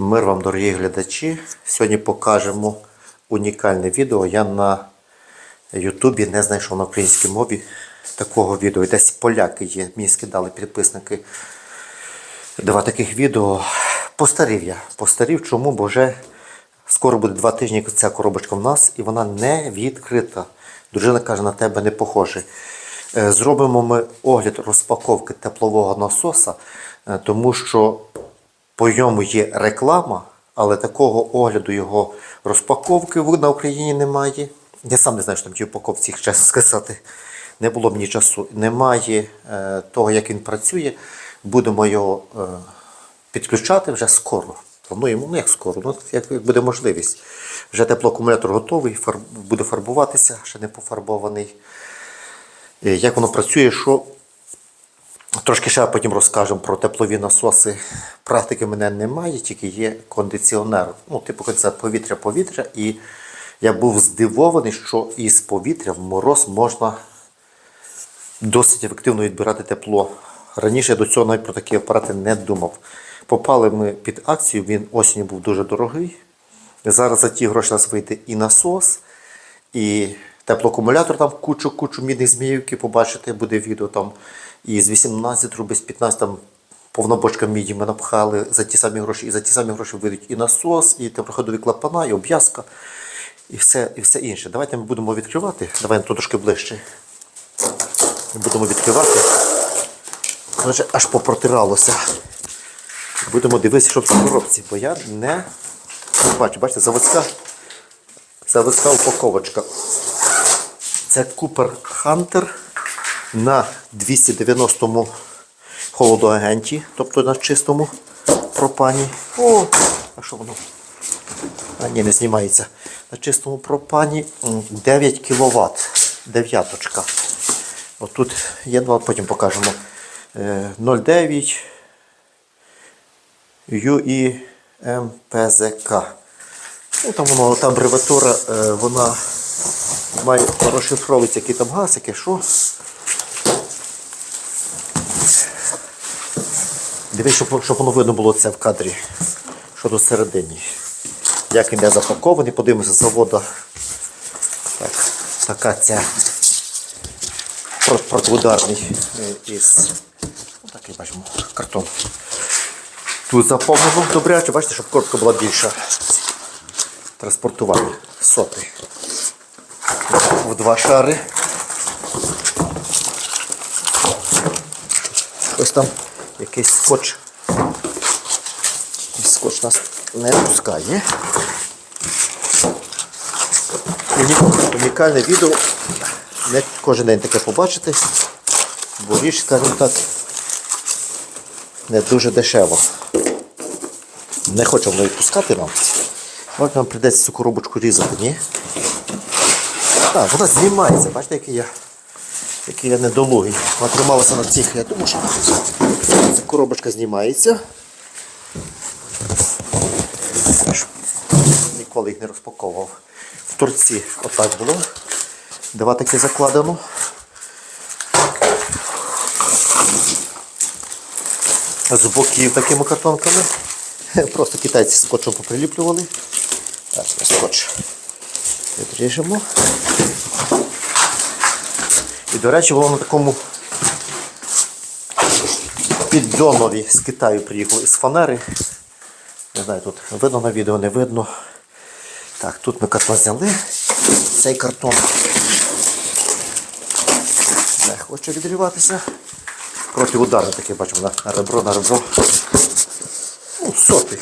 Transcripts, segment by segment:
Мир вам, дорогі глядачі. Сьогодні покажемо унікальне відео. Я на Ютубі не знайшов на українській мові такого відео. Десь поляки є. Мені скидали підписники два таких відео. Постарів я. Постарів. Чому? Бо вже скоро буде два тижні, ця коробочка в нас, і вона не відкрита. Дружина каже, на тебе не похоже. Е, Зробимо ми огляд розпаковки теплового насоса, е, тому що по ньому є реклама, але такого огляду його розпаковки на Україні немає. Я сам не знаю, що там ті упаковці, чесно сказати. Не було мені часу. Немає е, того, як він працює. Будемо його е, підключати вже скоро. Плануємо, ну як скоро, ну як, як буде можливість. Вже теплоакумулятор готовий, фарб, буде фарбуватися, ще не пофарбований. Е, Як воно працює, що Трошки ще потім розкажемо про теплові насоси. Практики в мене немає, тільки є кондиціонер. Ну, типу кондиціонер повітря-повітря. І я був здивований, що із повітря в мороз можна досить ефективно відбирати тепло. Раніше я до цього навіть про такі апарати не думав. Попали ми під акцію, він осінню був дуже дорогий. Зараз за ті гроші нас вийде і насос, і теплоакумулятор там кучу-кучу мідних зміївки, побачите, буде відео там. І з 18 рублів, з 15 там повна бочка міді ми напхали за ті самі гроші, і за ті самі гроші вийдуть і насос, і теплоходові клапана, і обв'язка, і все, і все інше. Давайте ми будемо відкривати. Давай тут трошки ближче. Будемо відкривати. Коротше, аж попротиралося. Будемо дивитися, що в коробці, бо я не бачу, бачите, заводська, заводська упаковочка. Це Cooper Hunter на 290-му холодоагенті, тобто на чистому пропані. О, а що воно? А ні, не знімається. На чистому пропані 9 кВт. Дев'яточка. Отут є два, потім покажемо. Е, 0,9 UIMPZK. Ну, там воно, та абревіатура, е, вона має розшифровується, який там газ, яке що. Дивись, щоб, щоб воно видно було це в кадрі, що тут всередині. Як він запакований, подивимося з заводу. Так, така ця про- протиударний е, із такий бачимо картон. Тут заповнено добряче, бачите, щоб коробка була більша. Транспортування соти. В два шари. Ось там якийсь скотч. Якийсь скотч нас не пускає. Унікальне відео. Не кожен день таке побачите, бо річ, скажімо так, не дуже дешево. Не хочу воно відпускати нам. От нам прийдеться цю коробочку різати, ні? Так, вона знімається, бачите, який я, який я недолугий. Вона трималася на цих, я думаю, що коробочка знімається. Ніколи їх не розпаковував. В торці отак було. Два такі закладено. З боків такими картонками. Просто китайці скотчем поприліплювали. Так, скотч відріжемо. І, до речі, воно на такому піддонові з Китаю приїхало із фанери. Не знаю, тут видно на відео, не видно. Так, тут ми картон зняли. Цей картон не хоче відріватися. Протиударний такий, бачимо, на, на ребро, на ребро. Ну, сотий.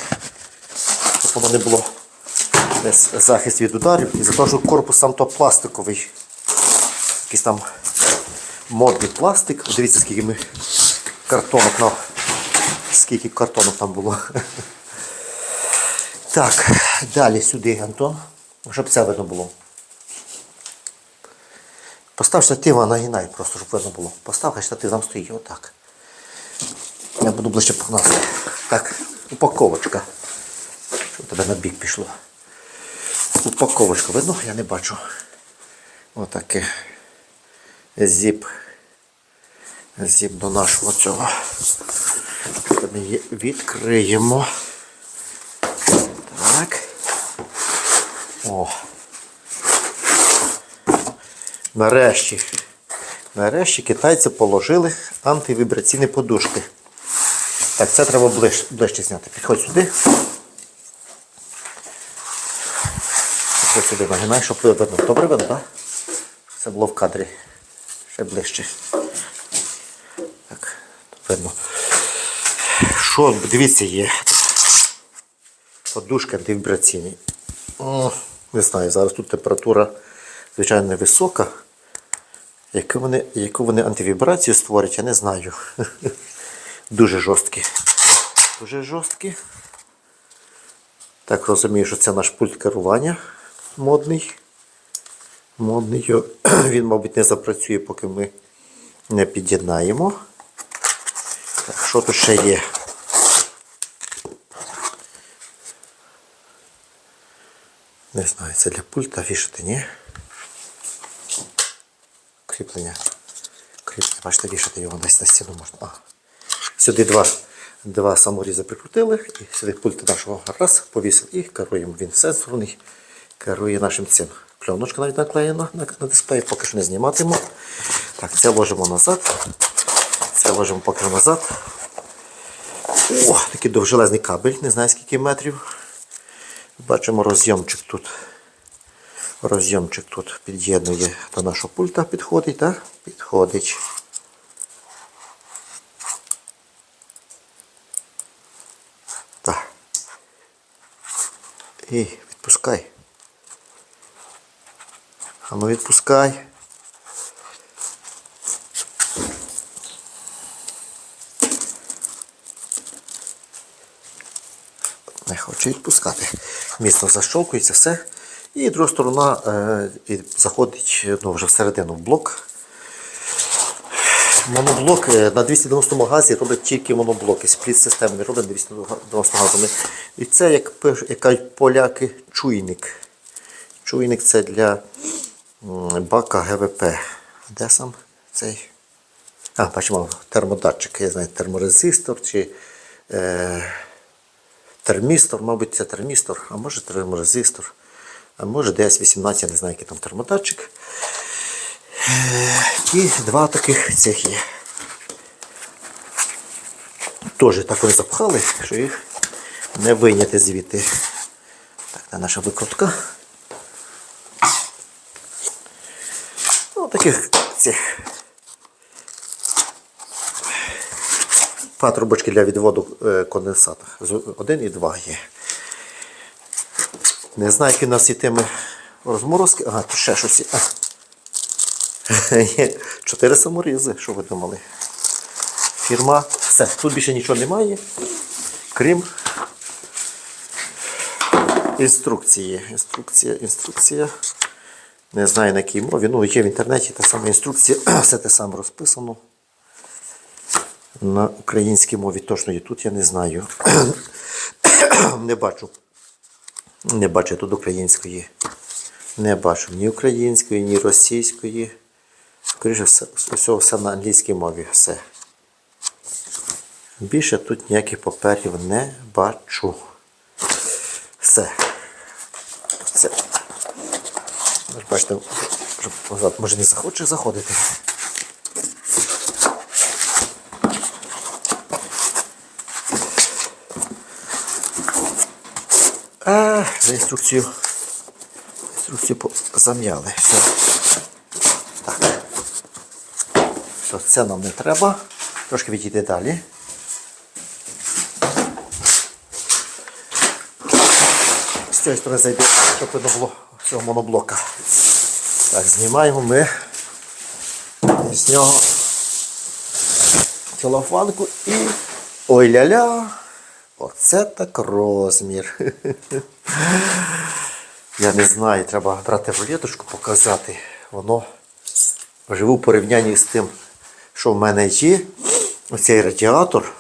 Щоб воно не було десь захист від ударів. І за те, що корпус сам то пластиковий. Якийсь там модний пластик. Дивіться, скільки ми картонок на скільки картонок там було. Так, далі сюди, Антон, щоб це видно було. Постав штатив, а нагинай просто, щоб видно було. Постав, хай штатив там стоїть, отак. Я буду ближче погнати. Так, упаковочка. Що в тебе на бік пішло? Упаковочка, видно? Я не бачу. Отаке. Зіп. Зіп до нашого цього. Ми її відкриємо. Так. О. Нарешті. Нарешті китайці положили антивібраційні подушки. Так, це треба ближ, ближче зняти. Підходь сюди. Підходь сюди, нагинай, щоб видно. Добре видно, так? Це було в кадрі. Ще ближче. Видно. Що, дивіться, є. Подушка антивібраційні. Не знаю, зараз тут температура, звичайно, невисока. Яку вони, яку вони антивібрацію створять, я не знаю. Дуже жорсткі. Дуже жорсткі. Так розумію, що це наш пульт керування модний. Модний. Він, мабуть, не запрацює, поки ми не під'єднаємо. Що тут ще є? Не знаю, це для пульта вішати, ні? Кріплення. Кріплення, бачите, вішати його десь на стіну можна. А. Сюди два, два саморізи прикрутили, і сюди пульт нашого раз повісив і керуємо. Він сенсорний, керує нашим цим. Пленочка навіть наклеєна на, на дисплеї, поки що не зніматиму. Так, це ложимо назад. Це поки назад. О, такий довжелезний кабель, не знаю скільки метрів. Бачимо розйомчик тут. Розйомчик тут під'єднує до нашого пульта, підходить, так? Підходить. Так. І відпускай. А ну відпускай. Не хоче відпускати. Міцно защолкується все. І друга сторона е, заходить ну, вже всередину в блок. Моноблок е, на 290 газі роблять тільки моноблоки. Спліт системи не роблять 290 газами. І це, як, як кажуть поляки, чуйник. Чуйник це для бака ГВП. Де сам цей? А, бачимо, термодатчик, я знаю, терморезистор чи е, термістор, мабуть, це термістор, а може терморезистор, а може DS18, я не знаю, який там термодатчик. І два таких цих є. Теж так вони запхали, що їх не вийняти звідти. Так, де наша викрутка. Ну, таких цих патрубочки для відводу е, конденсата. Один і два є. Не знаю, які у нас йтиме розморозки. Ага, тут ще щось. є. Є чотири саморізи, що ви думали? Фірма. Все, тут більше нічого немає, крім інструкції. Інструкція, інструкція. Не знаю на якій мові. Ну, є в інтернеті та сама інструкція, все те саме розписано. На українській мові точно є тут, я не знаю. не бачу. Не бачу тут української. Не бачу ні української, ні російської. Скоріше все, все, все на англійській мові. Все. Більше тут ніяких паперів не бачу. Все. Все. Бачите, може не захоче заходити. За інструкцію. Інструкцію зам'яли. Все. Все, це нам не треба. Трошки відійти далі. З цієї сторони зайде, щоб видно цього моноблока. Так, знімаємо ми з нього целофанку і. Ой ля-ля! Оце так розмір. Я не знаю, треба брати рулеточку, показати. Воно вживу в порівнянні з тим, що в мене є. Оцей радіатор.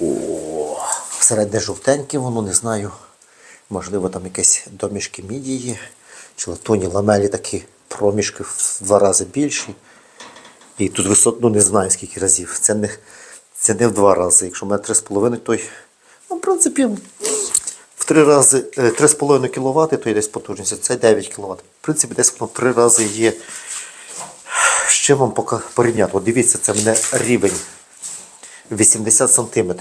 О, середне жовтеньке, воно не знаю. Можливо, там якесь домішки міді є. Чи латуні ламелі такі проміжки в два рази більші. І тут висот, ну не знаю скільки разів. Це не, це не в два рази. Якщо в мене три з половиною, то й, ну, в принципі, в три рази, е, 3,5 кВт, то є десь потужність, це 9 кВт. В принципі, десь воно три рази є. З чим вам пока порівняти? От дивіться, це в мене рівень 80 см.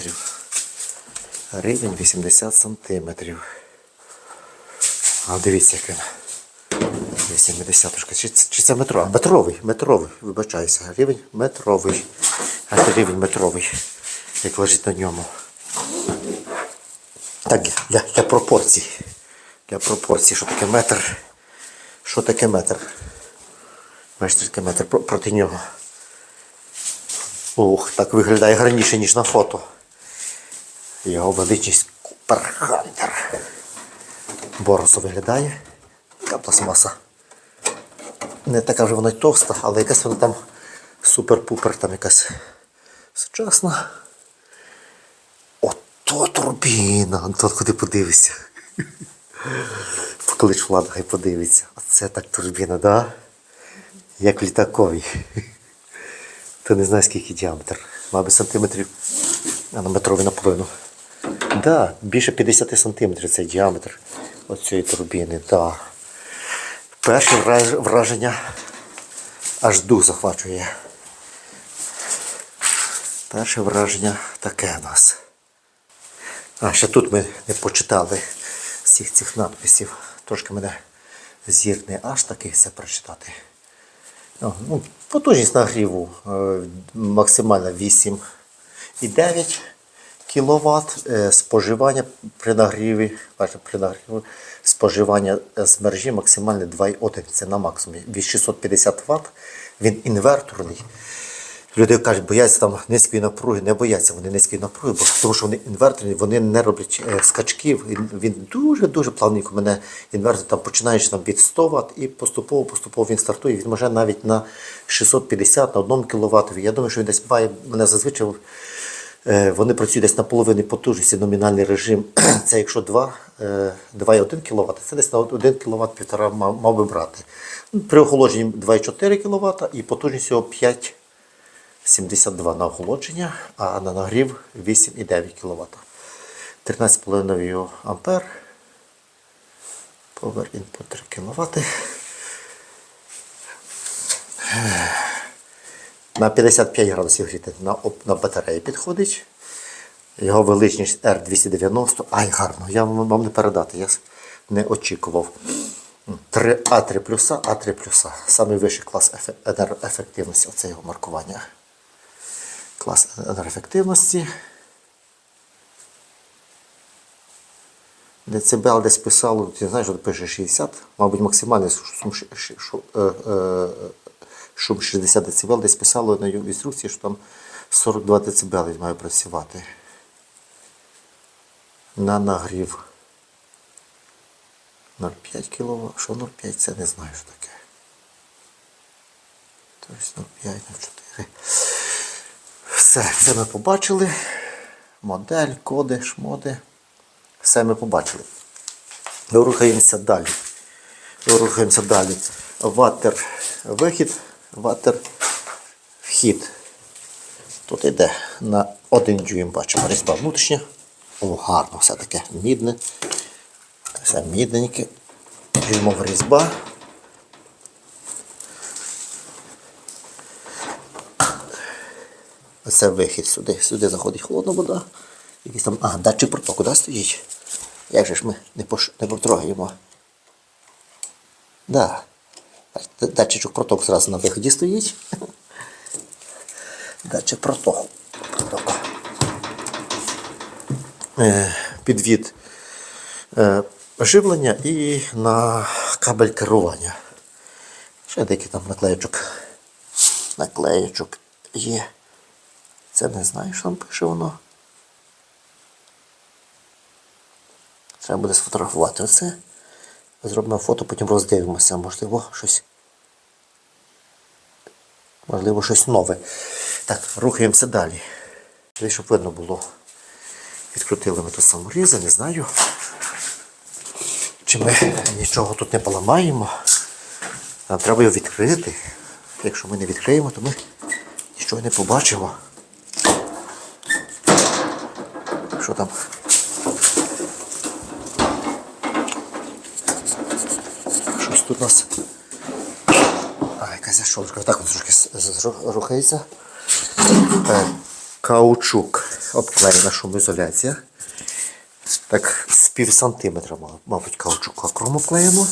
Рівень 80 см. А дивіться, як він. 80 чи, це- чи це метро? Метровий, метровий, вибачаюся. Рівень метровий. А це рівень метровий, як лежить на ньому. Так, для, для пропорцій. Для пропорцій, що таке метр. Що таке метр? Таке метр проти нього. Ух, так виглядає гарніше, ніж на фото. Його величність Купер Хантер. Борозо виглядає. Така пластмаса. Не така вже вона й товста, але якась вона там супер-пупер, там якась сучасна. Ото турбіна. Антон, куди подивишся. Поклич влада, хай подивиться. Оце так турбіна, да? Як літаковий. Ти не знаєш, скільки діаметр. Мабуть, сантиметрів. А на метровий наполовину. Да, більше 50 сантиметрів цей діаметр оцієї турбіни. Да. Перше враження аж дух захвачує. Перше враження таке у нас. А, ще тут ми не почитали всіх цих надписів. Трошки мене зір не аж такий все прочитати. Ну, потужність нагріву е, максимально 8,9 кВт. Е, споживання при нагріві, при нагріві споживання з мережі максимальне 2,1. Це на максимумі. Від 650 Вт. Він інверторний. Люди кажуть, бояться там низької напруги, не бояться вони низької напруги, бо тому що вони інверторні, вони не роблять е, скачків. Він- дуже-дуже плавненько мене інвертор там починаючи там від 100 Вт і поступово поступово він стартує. Він може навіть на 650, на 1 кВт. Я думаю, що він десь має мене зазвичай. Е, Вони працюють десь на половині потужності, номінальний режим. Це якщо 2, е, 2,1 кВт, це десь на 1 кВт півтора мав, мав би брати. При охолодженні 2,4 кВт і потужність його 5 72 на охолодження, а на нагрів 8,9 кВт. 13,5 ампер. Power input 3 кВт. На 55 градусів гріти на, на батареї підходить. Його величність R290. Ай, гарно, я вам не передати, я не очікував. 3 А3 плюса, А3 плюса. Самий вищий клас ефе- енергоефективності. Оце його маркування. Клас енергоефективності. Децибел десь писало, ти знаєш, пише 60, мабуть, максимальний шум 60 децибел, десь писало на інструкції, що там 42 децибели має працювати. На нагрів. 0,5 кВт. Що 0,5 це не знаю, що таке. Тобто 0,5 на 4. Все, це ми побачили. Модель, коди, шмоди. Все ми побачили. Рухаємося далі. Рухаємося далі. Ватер вихід, ватер вхід. Тут йде на один дюйм, бачимо, різьба внутрішня. О, гарно все таке мідне. Все мідненьке. Дюймова різьба. Це вихід сюди. Сюди заходить холодна вода. Якийсь там. А, датчик протоку, да, стоїть? Як же ж ми не, пош... не потрогаємо? Да. Датчичок протоку зразу на виході стоїть. Датчик протоку. Е, підвід е, живлення і на кабель керування. Ще деякий там наклеєчок. Наклеєчок є. Це не знаю, що там пише воно. Треба буде сфотографувати оце. Зробимо фото, потім роздивимося. Можливо, щось. Можливо, щось нове. Так, рухаємося далі. Щоб видно було. Відкрутили ми тут саморізи, не знаю. Чи ми нічого тут не поламаємо. Нам треба його відкрити. Якщо ми не відкриємо, то ми нічого не побачимо. Що там? Тут у нас? А, якась зашовка. Так, от трошки рухається. Е, Каучук обклеєна шумоізоляція. Так, з пів сантиметра, мабуть, каучуку акром обклеєно.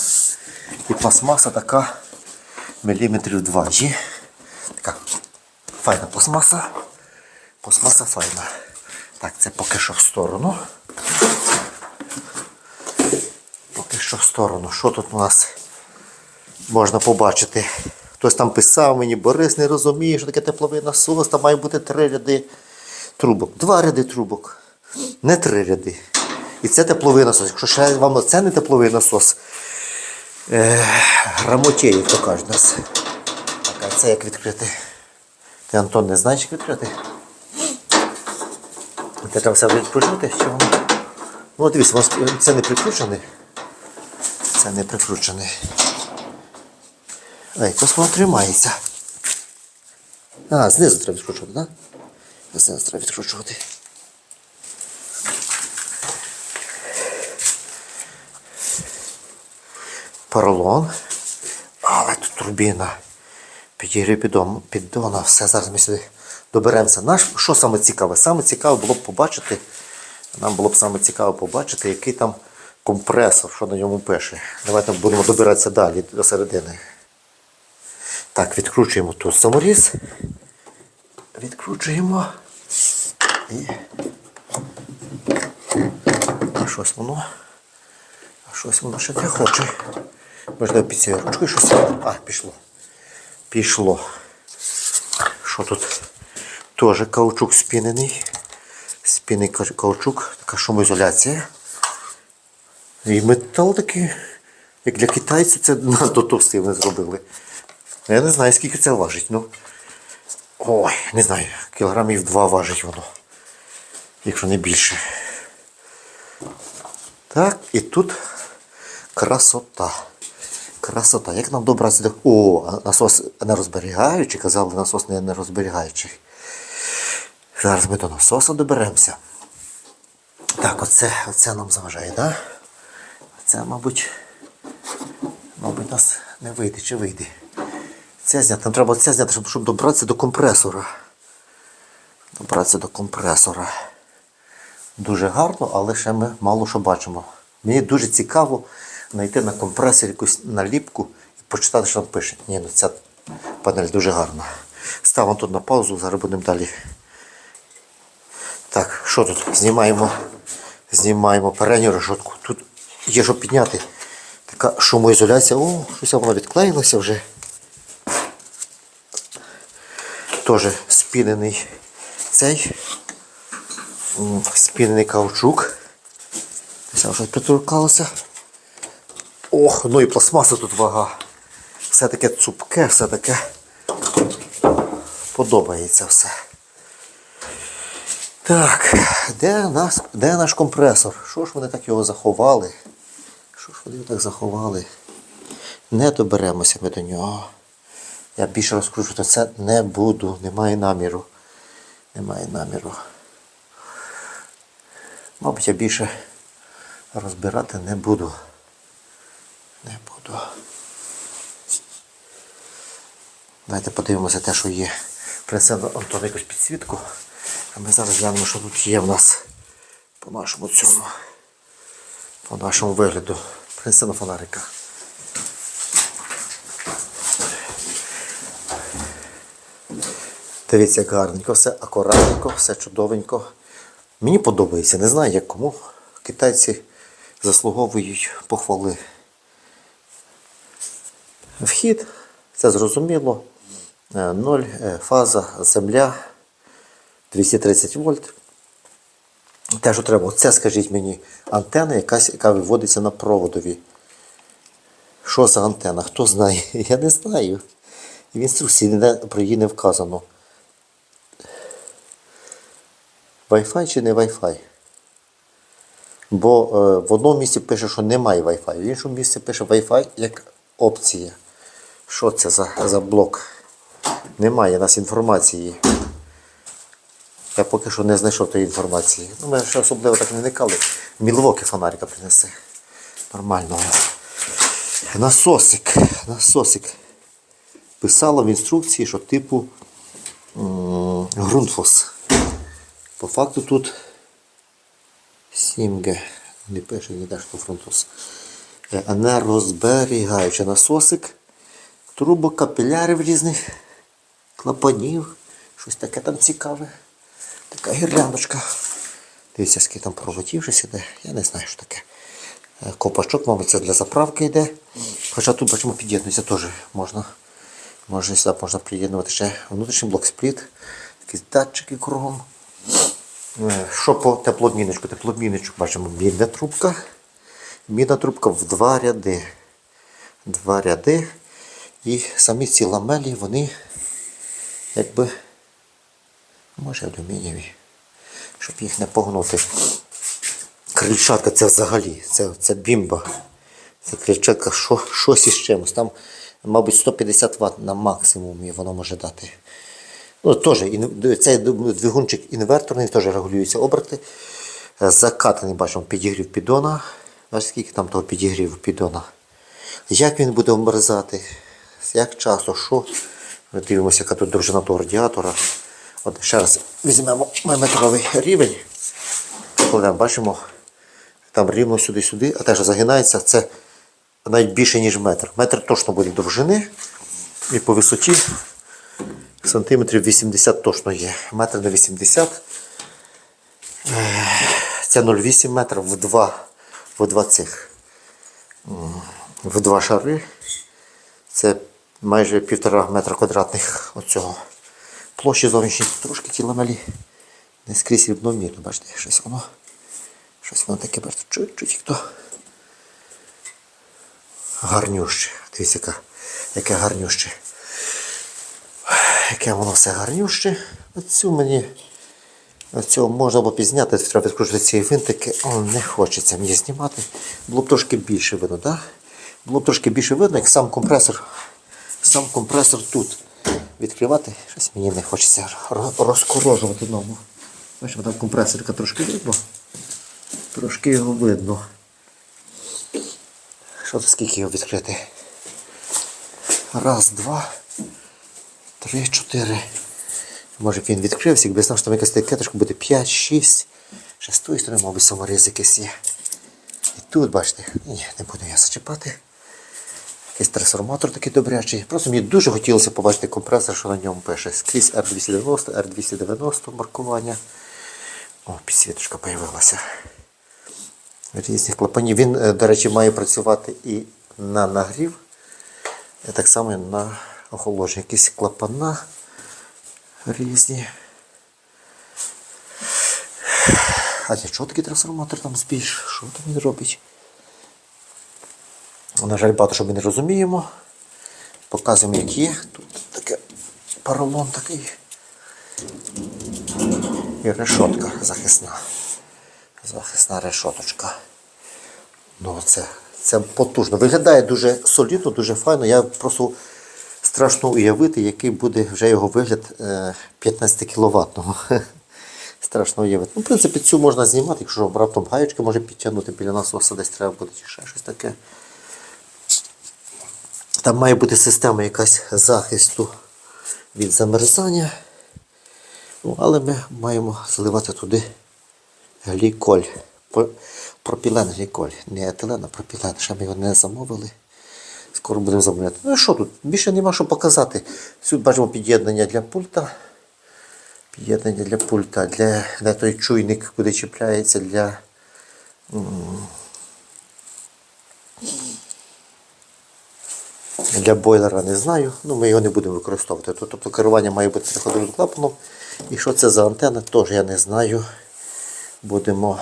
І пластмаса така міліметрів 2 є. Така файна пластмаса. Пластмаса файна. Так, це поки що в сторону. Поки що в сторону. Що тут у нас можна побачити? Хтось там писав мені, Борис не розуміє, що таке тепловий насос, там має бути три ряди трубок. Два ряди трубок. Не три ряди. І це тепловий насос. Якщо ще вам це не тепловий насос, е, грамотєє, то кажуть нас. Так, а це як відкрити? Ти Антон не знаєш, як відкрити? Ти там все відкручувати? Чи воно? Ну, дивіться, це не прикручений. Це не прикручений. Якось воно тримається. А, знизу треба відкручувати, так? Да? Знизу треба відкручувати. Поролон. Але тут турбіна. Підігрів піддон, піддона. Все, зараз ми сюди доберемося. Наш, що саме цікаве? Саме цікаве було б побачити. Нам було б саме цікаво побачити, який там компресор, що на ньому пише. Давайте будемо добиратися далі до середини. Так, відкручуємо тут саморіз. Відкручуємо. І. А щось воно. А щось воно ще не хоче. Можливо, під цією ручкою щось. А, пішло. Пішло. Що тут? Теж каучук спінений. Спінний ка- каучук, така шумоізоляція. І метал такий, як для китайців, це надто товстий вони зробили. Я не знаю, скільки це важить. Ну, ой, не знаю, кілограмів два важить воно. Якщо не більше. Так, і тут красота. Красота. Як нам добратися до. О, насос нерозберігаючий, казали, насос не нерозберігаючий. Зараз ми до насоса доберемося. Так, оце, оце нам заважає, так? Да? Це, мабуть, мабуть, нас не вийде чи вийде. Це зняти. Нам треба це зняти, щоб, щоб добратися до компресора. Добратися до компресора. Дуже гарно, але ще ми мало що бачимо. Мені дуже цікаво знайти на компресорі якусь наліпку і почитати, що там пише. Ні, ну ця панель дуже гарна. Ставимо тут на паузу, зараз будемо далі. Так, що тут? Знімаємо, знімаємо передню решетку. Тут є що підняти. Така шумоізоляція. О, щось воно відклеїлося вже. Теж спінений цей. Спінений каучук. Це вже приторкалося. Ох, ну і пластмаса тут вага. Все таке цупке, все таке подобається все. Так, де, нас, де наш компресор? Що ж вони так його заховали? Що ж вони його так заховали? Не доберемося ми до нього. Я більше розкручувати це не буду. Немає наміру. Немає наміру. Мабуть, я більше розбирати не буду. Не буду. Давайте подивимося те, що є. Принесемо Антон якусь підсвітку. А ми зараз глянемо, що тут є в нас по нашому цьому. По нашому вигляду. Принесемо фонарика. Дивіться, як гарненько, все акуратненько, все чудовенько. Мені подобається, не знаю як кому. Китайці заслуговують похвали. Вхід, це зрозуміло. Е, Ноль, е, фаза, земля, 230 вольт. Те, що треба, це скажіть мені, антенна якась, яка виводиться на проводові. Що за антенна? Хто знає? Я не знаю. В інструкції про її не вказано. Wi-Fi чи не Wi-Fi? Бо е, в одному місці пише, що немає Wi-Fi, в іншому місці пише Wi-Fi як опція. Що це за, за блок? Немає у нас інформації. Я поки що не знайшов тієї інформації. Ну, ми ще особливо так не вникали. Мілвоки фонарика принеси. Нормального. Насосик. Насосик. Писало в інструкції, що типу ґрунтфос. По факту тут 7G. Не пише ніде, що ґрунтфос. Е, Енергозберігаючий насосик. Трубокапілярів різних, клапанів. Щось таке там цікаве. Така гірляндочка. Дивіться, скільки там проводів щось іде. Я не знаю, що таке. Е, Копачок, мабуть, це для заправки йде. Хоча тут бачимо, під'єднується теж можна. Може сюди можна приєднувати ще внутрішній блок спліт, якісь датчики кругом. Е, Що по теплообмінничку? Теплообмінничок бачимо мідна трубка. Мідна трубка в два ряди. Два ряди. І самі ці ламелі, вони якби може алюмінієві, щоб їх не погнути. Крильчатка це взагалі, це, це бімба. Це крильчатка що, щось із чимось. Там, мабуть, 150 Вт на максимумі воно може дати. Ну, теж, цей двигунчик інверторний, теж регулюються оберти. Е, Закатаний, бачимо, підігрів піддона. Бачите, скільки там того підігріву піддона. Як він буде вмерзати, як часто, що. Ми дивимося, яка тут довжина того радіатора. От ще раз візьмемо метровий рівень. Коли бачимо, там рівно сюди-сюди, а те, що загинається, це навіть більше, ніж метр. Метр точно буде довжини і по висоті сантиметрів 80 точно є. Метр на 80. Е, Це 0,8 метрів в два, в два цих. В два шари. Це майже півтора метра квадратних оцього. Площі зовнішні трошки ті ламелі. Не скрізь рівномірно, бачите, щось воно. Щось воно таке, бачите, чуть-чуть як то. Гарнюще. Дивіться, яке гарнюще. Яке воно все гарнюще. Оцю мені. Оцього можна було пізняти, треба відкручувати ці винтики, але не хочеться мені знімати. Було б трошки більше видно, так? Було б трошки більше видно, як сам компресор. Сам компресор тут. Відкривати, щось мені не хочеться розкорожувати ногу. Бачимо, там компресорка трошки видно. Трошки його видно. Що це скільки його відкрити? Раз, два, три, чотири. Може б він відкрився, якби знав, що там якась етикеточка буде 5, 6. Ще з тої сторони, мабуть, саморіз якийсь є. І тут, бачите, ні, не буду я зачіпати. Якийсь трансформатор такий добрячий. Просто мені дуже хотілося побачити компресор, що на ньому пише. Скрізь R290, R290 маркування. О, підсвіточка з'явилася. Різних клапанів. Він, е, до речі, має працювати і на нагрів, і так само і на охолодження. Якісь клапана різні. А для чого такий трансформатор там збільш? Що там він робить? На жаль, багато що ми не розуміємо. Показуємо, як є. Тут таке поролон такий. І решотка захисна. Захисна решоточка. Ну, це, це потужно. Виглядає дуже солідно, дуже файно. Я просто страшно уявити, який буде вже його вигляд е, 15 кіловатного. Страшно уявити. Ну, в принципі, цю можна знімати, якщо раптом гаєчки може підтягнути біля насоса, десь треба буде чи ще щось таке. Там має бути система якась захисту від замерзання. Ну, але ми маємо заливати туди гліколь. Пропілен гліколь. Не етилен, а пропілен. Ще ми його не замовили. Скоро будемо замовляти. Ну і що тут? Більше нема що показати. Тут бачимо під'єднання для пульта. Під'єднання для пульта, для, для той чуйник, куди чіпляється для. Для бойлера не знаю, ну ми його не будемо використовувати. Тобто керування має бути приходовим клапаном. І що це за антенна, теж я не знаю. Будемо,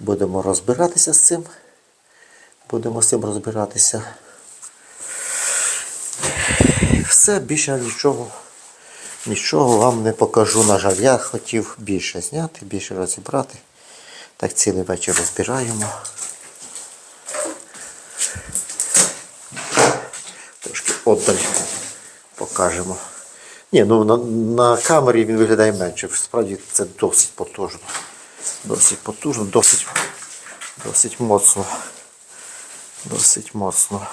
будемо розбиратися з цим. Будемо з цим розбиратися. Все, більше нічого, нічого вам не покажу. На жаль, я хотів більше зняти, більше розібрати. Так цілий вечір розбираємо. Трошки отдаль покажемо. Ні, ну на, на камері він виглядає менше. Справді це досить потужно. Досить потужно, досить, досить моцно. Досить моцно.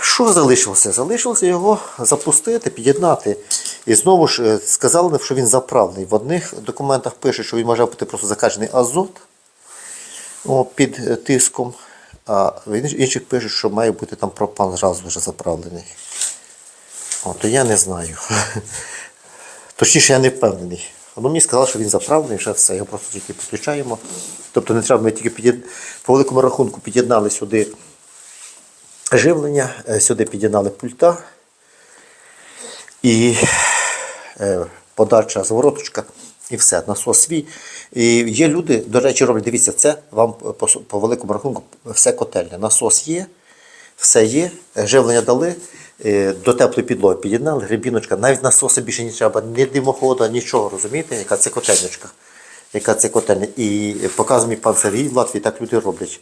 Що залишилося? Залишилося його запустити, під'єднати. І знову ж е, сказали, що він заправлений. В одних документах пише, що він може бути просто закачаний азот під е, тиском, а в інших пише, що має бути там пропан зразу вже заправлений. О, то я не знаю. Точніше, я не впевнений. Ну, мені сказали, що він заправлений, вже все, його просто тільки підключаємо. Тобто не треба, ми тільки під'єд... по великому рахунку під'єднали сюди живлення, е, сюди під'єднали пульта і е, подача звороточка і все, насос свій. І є люди, до речі, роблять, дивіться, це вам по, по великому рахунку все котельне. Насос є, все є, живлення дали, е, до теплої підлоги під'єднали, грибіночка, навіть насоси більше не треба, ні димохода, нічого, розумієте, яка це котельничка. Яка це котельня. І показує мій пан Сергій в Латвії, так люди роблять.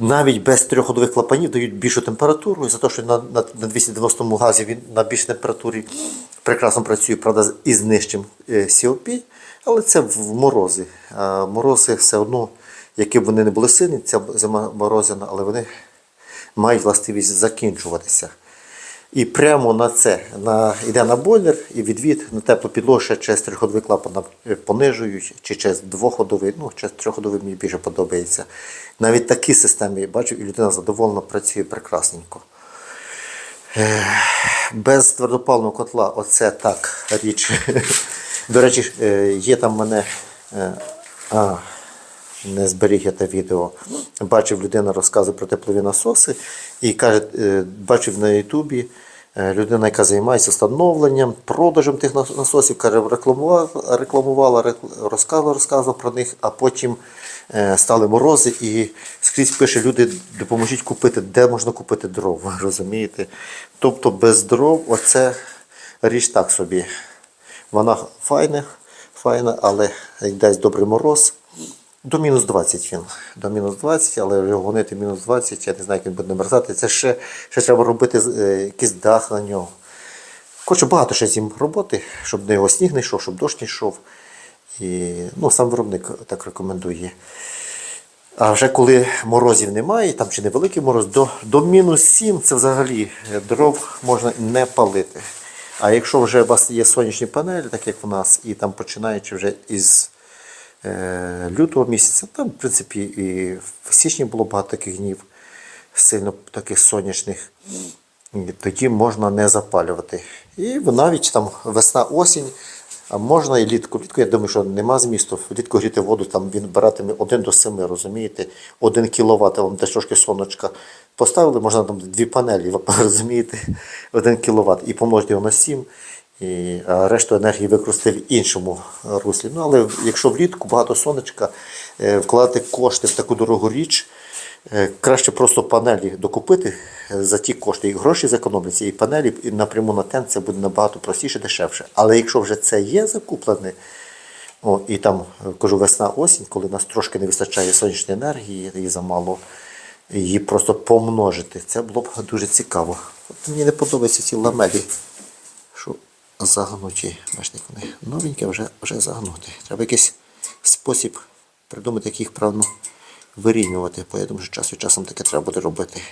Навіть без трьохходових клапанів дають більшу температуру, і за те, що на, на, на 290 газі він на більшій температурі прекрасно працює, правда, із нижчим е, COP, але це в морози. А морози все одно, які б вони не були сильні, ця зима морозяна, але вони мають властивість закінчуватися. І прямо на це на, йде на бойлер і відвід на теплу підлогу ще через трьохходовий клапан е, понижують, чи через двоходовий, ну через трьохходовий мені більше подобається. Навіть такі системи я бачу, і людина задоволена працює прекрасненько. Е, Без твердопаливного котла оце так річ. До речі, е, є там мене. е, А, не зберіг я те відео. Бачив, людина розказує про теплові насоси і каже, бачив на Ютубі людина, яка займається встановленням, продажем тих насосів, каже, рекламувала, рекламувала, розказувала, розказувала про них, а потім стали морози і скрізь пише, люди, допоможіть купити, де можна купити дров, розумієте? Тобто без дров оце річ так собі. Вона файна, файна, але дасть добрий мороз, до мінус 20 він. До мінус 20, але гонити мінус 20, я не знаю, як він буде намерзати. Це ще, ще треба робити е, якийсь дах на нього. Коротше, багато ще з ним роботи, щоб на його сніг не йшов, щоб дощ не йшов. І, ну, сам виробник так рекомендує. А вже коли морозів немає, там чи невеликий мороз, до, до мінус 7 це взагалі е, дров можна не палити. А якщо вже у вас є сонячні панелі, так як в нас, і там починаючи вже із е, лютого місяця, там, в принципі, і в січні було багато таких днів, сильно таких сонячних, тоді можна не запалювати. І навіть там весна-осінь, а можна і літку. Влітку, я думаю, що нема змісту. Влітку гріти воду, там він бератиме 1 до 7, розумієте, 1 кВт, вам десь трошки сонечка поставили, можна там дві панелі, розумієте, 1 кВт, і помножити його на 7, і решту енергії використати в іншому руслі. Ну, але якщо влітку багато сонечка, е, вкладати кошти в таку дорогу річ, Краще просто панелі докупити е, за ті кошти, і гроші зекономляться, і панелі і напряму на тент це буде набагато простіше, дешевше. Але якщо вже це є закуплене, о, і там е, кажу весна-осінь, коли нас трошки не вистачає сонячної енергії, її замало, її просто помножити. Це було б дуже цікаво. От мені не подобаються ці ламелі, що загнуті. Бачите, вони новенькі, вже, вже загнуті. Треба якийсь спосіб придумати, як їх правильно вирівнювати, бо я думаю, що час від часом таке треба буде робити.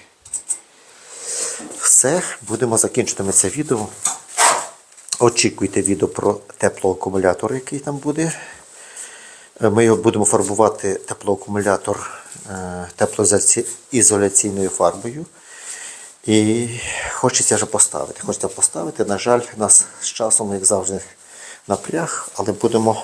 Все, будемо закінчувати це відео. Очікуйте відео про теплоакумулятор, який там буде. Е, Ми його будемо фарбувати теплоакумулятор е, теплоізоляційною фарбою. І хочеться вже поставити. Хочеться поставити. На жаль, нас з часом, як завжди, напряг, але будемо.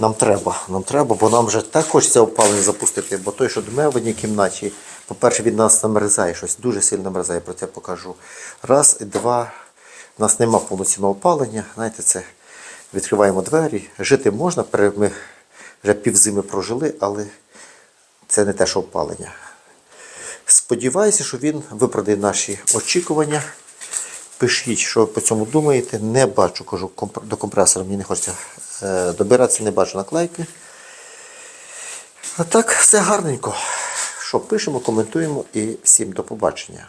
Нам треба, нам треба, бо нам вже так хочеться опалення запустити, бо той, що дме в одній кімнаті, по-перше, від нас намерзає щось, дуже сильно намерзає, про це покажу. Раз, і два, у нас нема повноцінного опалення. Знаєте, це відкриваємо двері. Жити можна, ми вже півзими прожили, але це не те, що опалення. Сподіваюся, що він виправдає наші очікування. Пишіть, що ви по цьому думаєте. Не бачу, кажу, до компресора мені не хочеться е, добиратися, не бачу наклейки. А так, все гарненько. Що пишемо, коментуємо і всім до побачення.